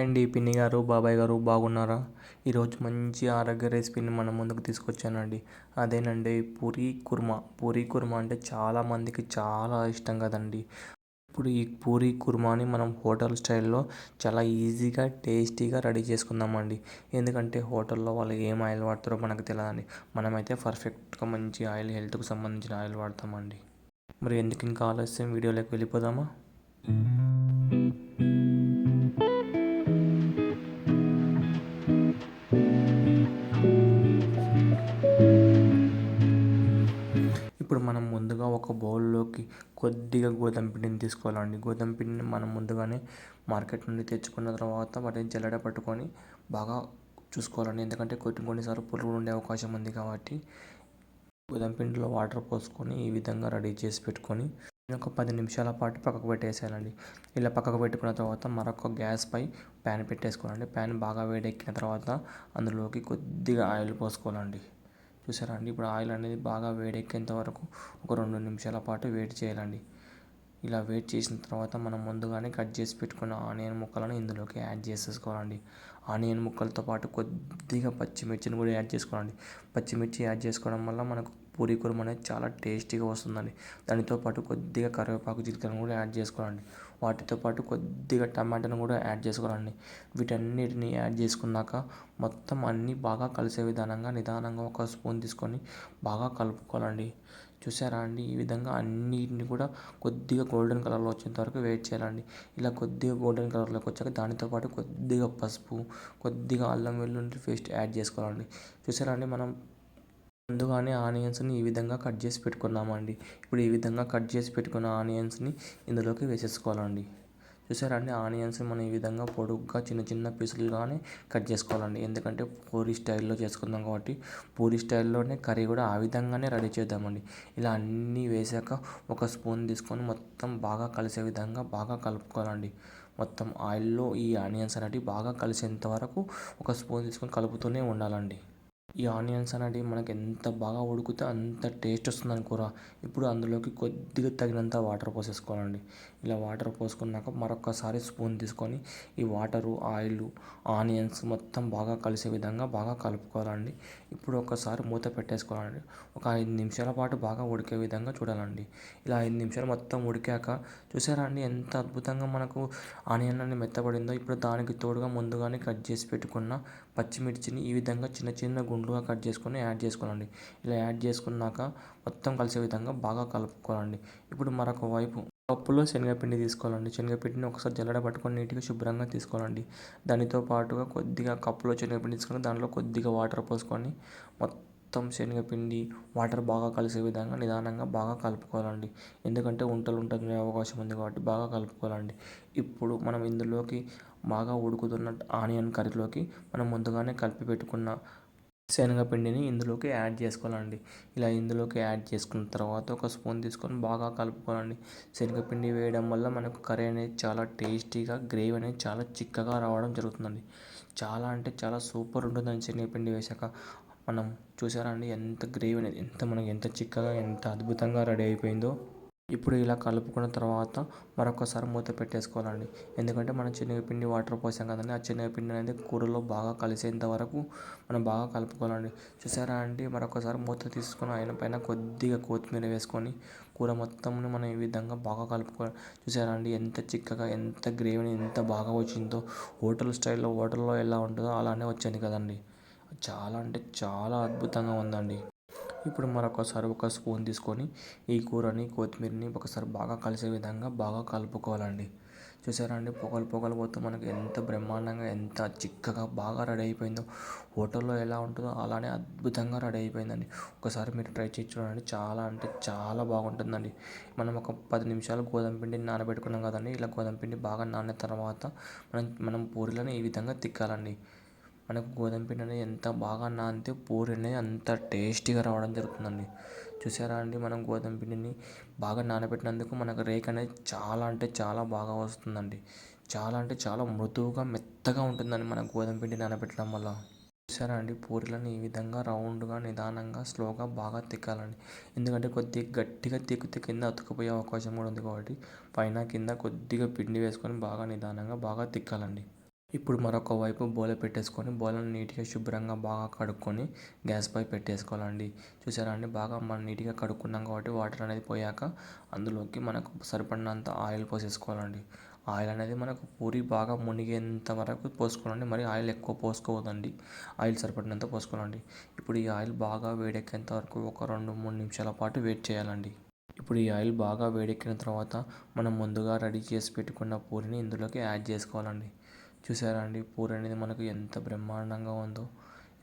అండి పిన్ని గారు బాబాయ్ గారు బాగున్నారా? ఈరోజు మంచి ఆరోగ్య రెసిపీని మన ముందుకు తీసుకొచ్చానండి. అదేనండి పూరీ కుర్మా. పూరీ కుర్మా అంటే చాలామందికి చాలా ఇష్టం కదండి. ఇప్పుడు ఈ పూరీ కుర్మాని మనం హోటల్ స్టైల్లో చాలా ఈజీగా టేస్టీగా రెడీ చేసుకుందామండి. ఎందుకంటే హోటల్లో వాళ్ళు ఏం ఆయిల్ వాడతారో మనకు తెలియదండి మనమైతే పర్ఫెక్ట్గా మంచి ఆయిల్ హెల్త్కి సంబంధించిన ఆయిల్ వాడతామండి. మరి ఎందుకు ఇంకా ఆలస్యం? వీడియోలోకి వెళ్ళిపోదామా? ఒక బౌల్లోకి కొద్దిగా గోధుమ పిండిని తీసుకోవాలండి. గోధుమ పిండిని మనం ముందుగానే మార్కెట్ నుండి తెచ్చుకున్న తర్వాత వాటిని జల్లెడ పట్టుకొని బాగా చూసుకోవాలండి. ఎందుకంటే కొన్ని కొన్నిసార్లు పురుగులు ఉండే అవకాశం ఉంది కాబట్టి గోధుమ పిండిలో వాటర్ పోసుకొని ఈ విధంగా రెడీ చేసి పెట్టుకొని ఒక పది నిమిషాల పాటు పక్కకు పెట్టేసేయాలండి. ఇలా పక్కకు పెట్టుకున్న తర్వాత మరొక గ్యాస్పై ప్యాన్ పెట్టేసుకోవాలండి. ప్యాన్ బాగా వేడెక్కిన తర్వాత అందులోకి కొద్దిగా ఆయిల్ పోసుకోవాలండి. చూసారా అండి ఇప్పుడు ఆయిల్ అనేది బాగా వేడెక్కేంత వరకు ఒక రెండు నిమిషాల పాటు వేడి చేయాలండి. ఇలా వేట్ చేసిన తర్వాత మనం ముందుగానే కట్ చేసి పెట్టుకున్న ఆనియన్ ముక్కలను ఇందులోకి యాడ్ చేసేసుకోవాలండి. ఆనియన్ ముక్కలతో పాటు కొద్దిగా పచ్చిమిర్చిని కూడా యాడ్ చేసుకోవాలండి. పచ్చిమిర్చి యాడ్ చేసుకోవడం వల్ల మనకు పూరీ కుర్మ అనేది చాలా టేస్టీగా వస్తుందండి. దానితో పాటు కొద్దిగా కరివేపాకు జీలకర్ర కూడా యాడ్ చేసుకోవాలండి. వాటితో పాటు కొద్దిగా టమాటాను కూడా యాడ్ చేసుకోవాలండి. వీటన్నిటిని యాడ్ చేసుకున్నాక మొత్తం అన్నీ బాగా కలిసే విధానంగా నిదానంగా ఒక స్పూన్ తీసుకొని బాగా కలుపుకోవాలండి. చూసారా అండి? ఈ విధంగా అన్నిటిని కూడా కొద్దిగా గోల్డెన్ కలర్లో వచ్చేంత వరకు వెయిట్ చేయాలండి. ఇలా కొద్దిగా గోల్డెన్ కలర్లోకి వచ్చాక దానితో పాటు కొద్దిగా పసుపు కొద్దిగా అల్లం వెల్లుల్లి పేస్ట్ యాడ్ చేసుకోవాలండి. చూసారా అండి? మనం ముందుగానే ఆనియన్స్ని ఈ విధంగా కట్ చేసి పెట్టుకున్నామండి ఇప్పుడు ఈ విధంగా కట్ చేసి పెట్టుకున్న ఆనియన్స్ని ఇందులోకి వేసేసుకోవాలండి. చూసారా అండి? ఆనియన్స్ మనం ఈ విధంగా పొడుగ్గా చిన్న చిన్న పీసులుగానే కట్ చేసుకోవాలండి. ఎందుకంటే పూరి స్టైల్లో చేసుకుందాం కాబట్టి పూరి స్టైల్లోనే కర్రీ కూడా ఆ విధంగానే రెడీ చేద్దామండి. ఇలా అన్నీ వేసాక ఒక స్పూన్ తీసుకొని మొత్తం బాగా కలిసే విధంగా బాగా కలుపుకోవాలండి. మొత్తం ఆయిల్లో ఈ ఆనియన్స్ అనేటివి బాగా కలిసేంత వరకు ఒక స్పూన్ తీసుకొని కలుపుతూనే ఉండాలండి. ఈ ఆనియన్స్ అనేది మనకి ఎంత బాగా ఉడికితే అంత టేస్ట్ వస్తుందని కూర. ఇప్పుడు అందులోకి కొద్దిగా తగినంత వాటర్ పోసేసుకోవాలండి. ఇలా వాటర్ పోసుకున్నాక మరొకసారి స్పూన్ తీసుకొని ఈ వాటరు ఆయిల్ ఆనియన్స్ మొత్తం బాగా కలిసే విధంగా బాగా కలుపుకోవాలండి. ఇప్పుడు ఒకసారి మూత పెట్టేసుకోవాలండి. ఒక ఐదు నిమిషాల పాటు బాగా ఉడికే విధంగా చూడాలండి. ఇలా ఐదు నిమిషాలు మొత్తం ఉడికాక చూసారా అండి ఎంత అద్భుతంగా మనకు ఆనియన్ అనేది మెత్తబడిందో. ఇప్పుడు దానికి తోడుగా ముందుగానే కట్ చేసి పెట్టుకున్న పచ్చిమిర్చిని ఈ విధంగా చిన్న చిన్న గుండ్రుగా కట్ చేసుకొని యాడ్ చేసుకోవాలండి. ఇలా యాడ్ చేసుకున్నాక మొత్తం కలిసే విధంగా బాగా కలుపుకోవాలండి. ఇప్పుడు మరొక వైపు పప్పులో శనగపిండి తీసుకోవాలండి. శనగపిండిని ఒకసారి జల్లడ పట్టుకొని నీట్గా శుభ్రంగా తీసుకోవాలండి. దానితో పాటుగా కొద్దిగా కప్పులో శనగపిండి తీసుకొని దాంట్లో కొద్దిగా వాటర్ పోసుకొని మొత్తం శనగపిండి వాటర్ బాగా కలిసే విధంగా నిదానంగా బాగా కలుపుకోవాలండి. ఎందుకంటే ఉంటలు ఉంటుంది అవకాశం ఉంది కాబట్టి బాగా కలుపుకోవాలండి. ఇప్పుడు మనం ఇందులోకి బాగా ఉడుకుతున్న ఆనియన్ కర్రీలోకి మనం ముందుగానే కలిపి పెట్టుకున్న శనగపిండిని ఇందులోకి యాడ్ చేసుకోవాలండి. ఇలా ఇందులోకి యాడ్ చేసుకున్న తర్వాత ఒక స్పూన్ తీసుకొని బాగా కలుపుకోవాలండి. శనగపిండి వేయడం వల్ల మనకు కర్రీ అనేది చాలా టేస్టీగా గ్రేవీ అనేది చాలా చిక్కగా రావడం జరుగుతుందండి. చాలా అంటే చాలా సూపర్ ఉంటుందండి శనగపిండి వేసాక. మనం చూసారా అండి ఎంత గ్రేవీ అనేది ఎంత మనకి ఎంత చిక్కగా ఎంత అద్భుతంగా రెడీ అయిపోయిందో. ఇప్పుడు ఇలా కలుపుకున్న తర్వాత మరొకసారి మూత పెట్టేసుకోవాలండి. ఎందుకంటే మనం శనగపిండి వాటర్ పోసాం కదండి ఆ శనగపిండి అనేది కూరలో బాగా కలిసేంత వరకు మనం బాగా కలుపుకోవాలండి. చూసారా అండి? మరొకసారి మూత తీసుకొని ఆయన పైన కొద్దిగా కొత్తిమీర వేసుకొని కూర మొత్తంను మనం ఈ విధంగా బాగా కలుపుకోవాలి. చూసారా అండి? ఎంత చిక్కగా ఎంత గ్రేవీ ఎంత బాగా వచ్చిందో. హోటల్ స్టైల్లో హోటల్లో ఎలా ఉంటుందో అలానే వచ్చింది కదండి. చాలా అంటే చాలా అద్భుతంగా ఉందండి. ఇప్పుడు మరొకసారి ఒక స్పూన్ తీసుకొని ఈ కూరని కొత్తిమీరని ఒకసారి బాగా కలిసే విధంగా బాగా కలుపుకోవాలండి. చూసారా అండి? పొగలు పొగలు పోతే మనకి ఎంత బ్రహ్మాండంగా ఎంత చిక్కగా బాగా రెడీ అయిపోయిందో. హోటల్లో ఎలా ఉంటుందో అలానే అద్భుతంగా రెడీ అయిపోయిందండి. ఒకసారి మీరు ట్రై చేసి చూడండి. చాలా అంటే చాలా బాగుంటుందండి. మనం ఒక పది నిమిషాలు గోధుమ పిండిని నానబెట్టుకున్నాం కదండి. ఇలా గోధుమ పిండి బాగా నానిన తర్వాత మనం మనం పూరీలను ఈ విధంగా తిక్కాలండి. మనకు గోధుమ పిండి అనేది ఎంత బాగా నానితే పూరి అనేది అంత టేస్టీగా రావడం జరుగుతుందండి. చూసారా అండి మనం గోధుమ పిండిని బాగా నానబెట్టినందుకు మనకు రేక్ అనేది చాలా అంటే చాలా బాగా వస్తుందండి. చాలా అంటే చాలా మృదువుగా మెత్తగా ఉంటుందండి మన గోధుమ పిండి నానబెట్టడం వల్ల. చూసారా అండి పూరీలను ఈ విధంగా రౌండ్గా నిదానంగా స్లోగా బాగా తిక్కాలండి. ఎందుకంటే కొద్దిగా గట్టిగా తిక్కితే కింద అతుకుపోయే అవకాశం కూడా ఉంది కాబట్టి పైన కింద కొద్దిగా పిండి వేసుకొని బాగా నిదానంగా బాగా తిక్కాలండి. ఇప్పుడు మరొక వైపు బోల పెట్టేసుకొని బౌలను నీట్గా శుభ్రంగా బాగా కడుక్కొని గ్యాస్ పై పెట్టేసుకోవాలండి. చూసారా అండి? బాగా మనం నీట్గా కడుక్కున్నాం కాబట్టి వాటర్ అనేది పోయాక అందులోకి మనకు సరిపడినంత ఆయిల్ పోసేసుకోవాలండి. ఆయిల్ అనేది మనకు పూరి బాగా మునిగేంత వరకు పోసుకోవాలండి. మరి ఆయిల్ ఎక్కువ పోసుకోవద్దండి. ఆయిల్ సరిపడినంత పోసుకోవాలండి. ఇప్పుడు ఈ ఆయిల్ బాగా వేడెక్కేంత వరకు ఒక రెండు మూడు నిమిషాల పాటు వెయిట్ చేయాలండి. ఇప్పుడు ఈ ఆయిల్ బాగా వేడెక్కిన తర్వాత మనం ముందుగా రెడీ చేసి పెట్టుకున్న పూరిని ఇందులోకి యాడ్ చేసుకోవాలండి. చూసారా అండి? పూరి అనేది మనకు ఎంత బ్రహ్మాండంగా ఉందో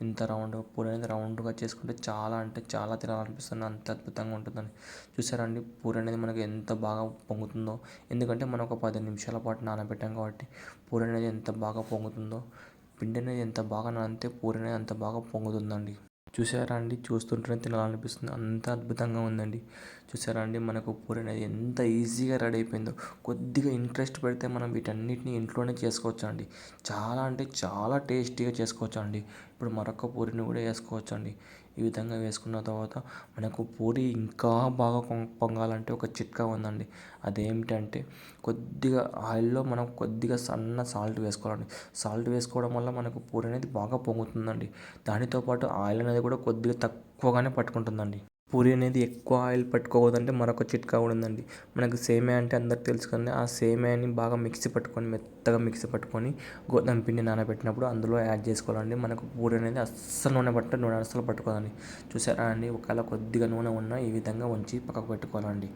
ఇంత రౌండ్ పూరి అనేది రౌండ్గా చేసుకుంటే చాలా అంటే చాలా తినాలనిపిస్తుంది అంత అద్భుతంగా ఉంటుందని. చూసారా అండి? పూరి అనేది మనకు ఎంత బాగా పొంగుతుందో ఎందుకంటే మనం ఒక పది నిమిషాల పాటు నానబెట్టాం కాబట్టి పూరి అనేది ఎంత బాగా పొంగుతుందో పిండి అనేది ఎంత బాగా నానితే పూరి అనేది అంత బాగా పొంగుతుందండి. చూసారా అండి? చూస్తుంటేనే తినాలనిపిస్తుంది. అంత అద్భుతంగా ఉందండి. చూసారా అండి? మనకు పూరి అనేది ఎంత ఈజీగా రెడీ అయిపోయిందో. కొద్దిగా ఇంట్రెస్ట్ పెడితే మనం వీటన్నిటిని ఇంట్లోనే చేసుకోవచ్చు అండి చాలా అంటే చాలా టేస్టీగా చేసుకోవచ్చు అండి ఇప్పుడు మరొక పూరిని కూడా వేసుకోవచ్చు అండి ఈ విధంగా వేసుకున్న తర్వాత మనకు పూరి ఇంకా బాగా పొంగాలంటే ఒక చిట్కా ఉందండి. అదేమిటంటే కొద్దిగా ఆయిల్లో మనం కొద్దిగా సన్న సాల్ట్ వేసుకోవాలండి. సాల్ట్ వేసుకోవడం వల్ల మనకు పూరి అనేది బాగా పొంగుతుందండి. దానితో పాటు ఆయిల్ అనేది కూడా కొద్దిగా తక్కువగానే పట్టుకుంటుందండి. పూరి అనేది ఎక్కువ ఆయిల్ పట్టుకోవద్దంటే మరొక చిట్కా కూడా ఉందండి. మనకు సేమియా అంటే అందరికి తెలుసు కానీ ఆ సేమియాని బాగా మిక్సీ పట్టుకొని మెత్తగా మిక్సీ పట్టుకొని గోధుమ పిండి నానబెట్టినప్పుడు అందులో యాడ్ చేసుకోవాలండి. మనకు పూరి అనేది అస్సలు నూనె పట్ట నూనె అస్సలు పట్టుకోదండి. చూసారా అండి? ఒకవేళ కొద్దిగా నూనె ఉన్నా ఈ విధంగా ఉంచి పక్కకు పెట్టుకోవాలండి.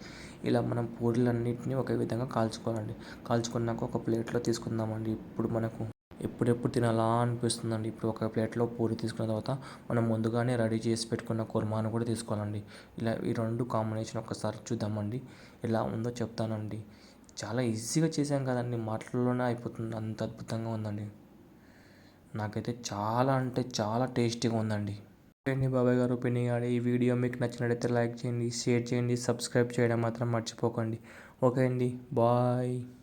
ఇలా మనం పూరీలన్నింటినీ ఒకే విధంగా కాల్చుకోవాలండి. కాల్చుకున్నాక ఒక ప్లేట్లో తీసుకుందామండి. ఇప్పుడు మనకు ఎప్పుడెప్పుడు తినాలా అనిపిస్తుందండి. ఇప్పుడు ఒక ప్లేట్లో పూరి తీసుకున్న తర్వాత మనం ముందుగానే రెడీ చేసి పెట్టుకున్న కుర్మాను కూడా తీసుకోవాలండి. ఇలా ఈ రెండు కాంబినేషన్ ఒకసారి చూద్దామండి. ఎలా ఉందో చెప్తానండి. చాలా ఈజీగా చేసాం కదండి. మాటల్లోనే అయిపోతుంది. అంత అద్భుతంగా ఉందండి. నాకైతే చాలా అంటే చాలా టేస్టీగా ఉందండి. అండి బాబాయ్ గారు పిన్ని గారు ఈ వీడియో మీకు నచ్చినట్లయితే లైక్ చేయండి షేర్ చేయండి సబ్స్క్రైబ్ చేయడం మాత్రం మర్చిపోకండి. ఓకే అండి. బాయ్.